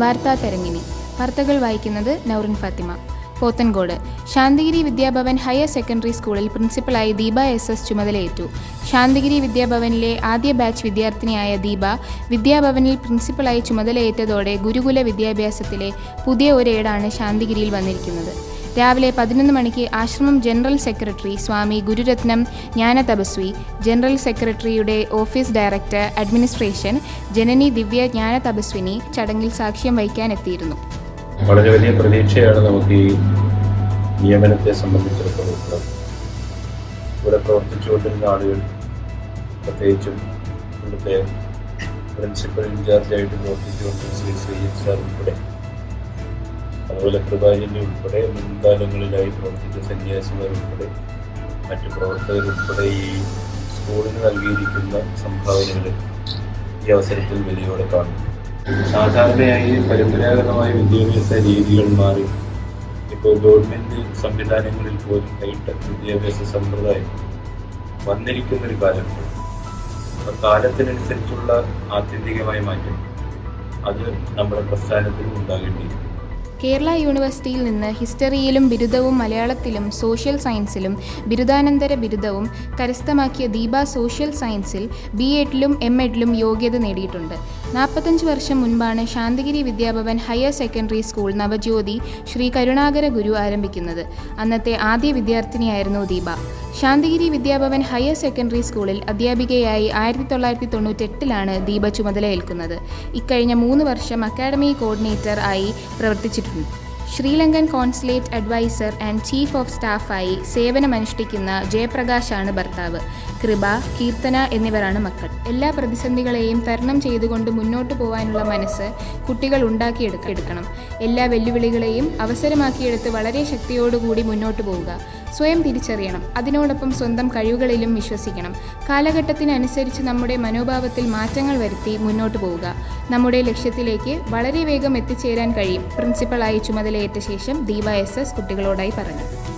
വാർത്താ തരങ്ങിണി വാർത്തകൾ വായിക്കുന്നത് നൗറിൻ ഫാത്തിമ. പോത്തൻകോട്. ശാന്തിഗിരി വിദ്യാഭവൻ ഹയർ സെക്കൻഡറി സ്കൂളിൽ പ്രിൻസിപ്പലായി ദീപ എസ് എസ് ചുമതലയേറ്റു. ശാന്തിഗിരി വിദ്യാഭവനിലെ ആദ്യ ബാച്ച് വിദ്യാർത്ഥിനിയായ ദീപ വിദ്യാഭവനിൽ പ്രിൻസിപ്പലായി ചുമതലയേറ്റതോടെ ഗുരുകുല വിദ്യാഭ്യാസത്തിലെ പുതിയ ഒരേടാണ് ശാന്തിഗിരിയിൽ വന്നിരിക്കുന്നത്. രാവിലെ പതിനൊന്ന് മണിക്ക് ആശ്രമം ജനറൽ സെക്രട്ടറി സ്വാമി ഗുരുരത്നം ജ്ഞാന തപസ്വി ജനറൽ സെക്രട്ടറിയുടെ office director administration Janani Divya Jnana Thapaswini ചടങ്ങിൽ സാക്ഷ്യം വഹിക്കാനെത്തിയിരുന്നു. വളരെ വലിയ പ്രതീക്ഷയാണ് നമുക്ക് ഈ നിയമനത്തെ സംബന്ധിച്ചിടത്തോളം ഇവിടെ പ്രവർത്തിച്ചുകൊണ്ടിരുന്ന ആളുകൾ പ്രത്യേകിച്ചും ഇവിടുത്തെ പ്രിൻസിപ്പൽ ഇൻചാർജായിട്ട് പ്രവർത്തിച്ചുകൊണ്ടിരുന്ന ശ്രീ ശ്രീ സാർ ഉൾപ്പെടെ അതുപോലെ കൃപാചന്യ ഉൾപ്പെടെ മുൻകാലങ്ങളിലായി പ്രവർത്തിച്ച സന്യാസിമാരുൾപ്പെടെ മറ്റ് പ്രവർത്തകരുൾപ്പെടെ ഈ സ്കൂളിന് നൽകിയിരിക്കുന്ന സംഭാവനകൾ ഈ അവസരത്തിൽ വിലയോടെ കാണുന്നു സാധാരണയായി പരമ്പരാഗതമായ വിദ്യാഭ്യാസ രീതികൾ മാറി ഇപ്പോൾ ഗവൺമെന്റ് സംവിധാനങ്ങളിൽ പോലും ഹൈടെക് വിദ്യാഭ്യാസ സമ്പ്രദായം വന്നിരിക്കുന്ന ഒരു കാലമുണ്ട് അപ്പം കാലത്തിനനുസരിച്ചുള്ള ആത്യന്തികമായ മാറ്റം അത് നമ്മുടെ പ്രസ്ഥാനത്തിനും ഉണ്ടാകേണ്ടിയിരിക്കുന്നു. കേരള യൂണിവേഴ്സിറ്റിയിൽ നിന്ന് ഹിസ്റ്ററിയിലും ബിരുദവും മലയാളത്തിലും സോഷ്യൽ സയൻസിലും ബിരുദാനന്തര ബിരുദവും കരസ്ഥമാക്കിയ ദീപ സോഷ്യൽ സയൻസിൽ ബി എഡിലും എം എഡിലും യോഗ്യത നേടിയിട്ടുണ്ട്. നാൽപ്പത്തഞ്ച് വർഷം മുൻപാണ് Santhigiri Vidyabhavan higher secondary school Navajyothi Sree Karunakara Guru ആരംഭിക്കുന്നത്. അന്നത്തെ ആദ്യ വിദ്യാർത്ഥിനിയായിരുന്നു ദീപ. ശാന്തിഗിരി വിദ്യാഭവൻ ഹയർ സെക്കൻഡറി സ്കൂളിൽ അധ്യാപികയായി ആയിരത്തി തൊള്ളായിരത്തി തൊണ്ണൂറ്റെട്ടിലാണ് ദീപ ചുമതലയേൽക്കുന്നത്. ഇക്കഴിഞ്ഞ മൂന്ന് വർഷം അക്കാഡമി കോർഡിനേറ്റർ ആയി പ്രവർത്തിച്ചിട്ടുണ്ട്. Sri Lankan consulate adviser and chief of സ്റ്റാഫായി സേവനമനുഷ്ഠിക്കുന്ന ജയപ്രകാശാണ് ഭർത്താവ്. കൃപ കീർത്തന എന്നിവരാണ് മക്കൾ. എല്ലാ പ്രതിസന്ധികളെയും തരണം ചെയ്തുകൊണ്ട് മുന്നോട്ട് പോകാനുള്ള മനസ്സ് കുട്ടികൾ ഉണ്ടാക്കിയെടുക്കണം എല്ലാ വെല്ലുവിളികളെയും അവസരമാക്കിയെടുത്ത് വളരെ ശക്തിയോടുകൂടി മുന്നോട്ട് പോവുക. സ്വയം തിരിച്ചറിയണം. അതിനോടൊപ്പം സ്വന്തം കഴിവുകളിലും വിശ്വസിക്കണം. കാലഘട്ടത്തിനനുസരിച്ച് നമ്മുടെ മനോഭാവത്തിൽ മാറ്റങ്ങൾ വരുത്തി മുന്നോട്ട് പോവുക. നമ്മുടെ ലക്ഷ്യത്തിലേക്ക് വളരെ വേഗം എത്തിച്ചേരാൻ കഴിയും. പ്രിൻസിപ്പളായി ചുമതലയേറ്റ ശേഷം ദീപ എസ് എസ് കുട്ടികളോടായി പറഞ്ഞു.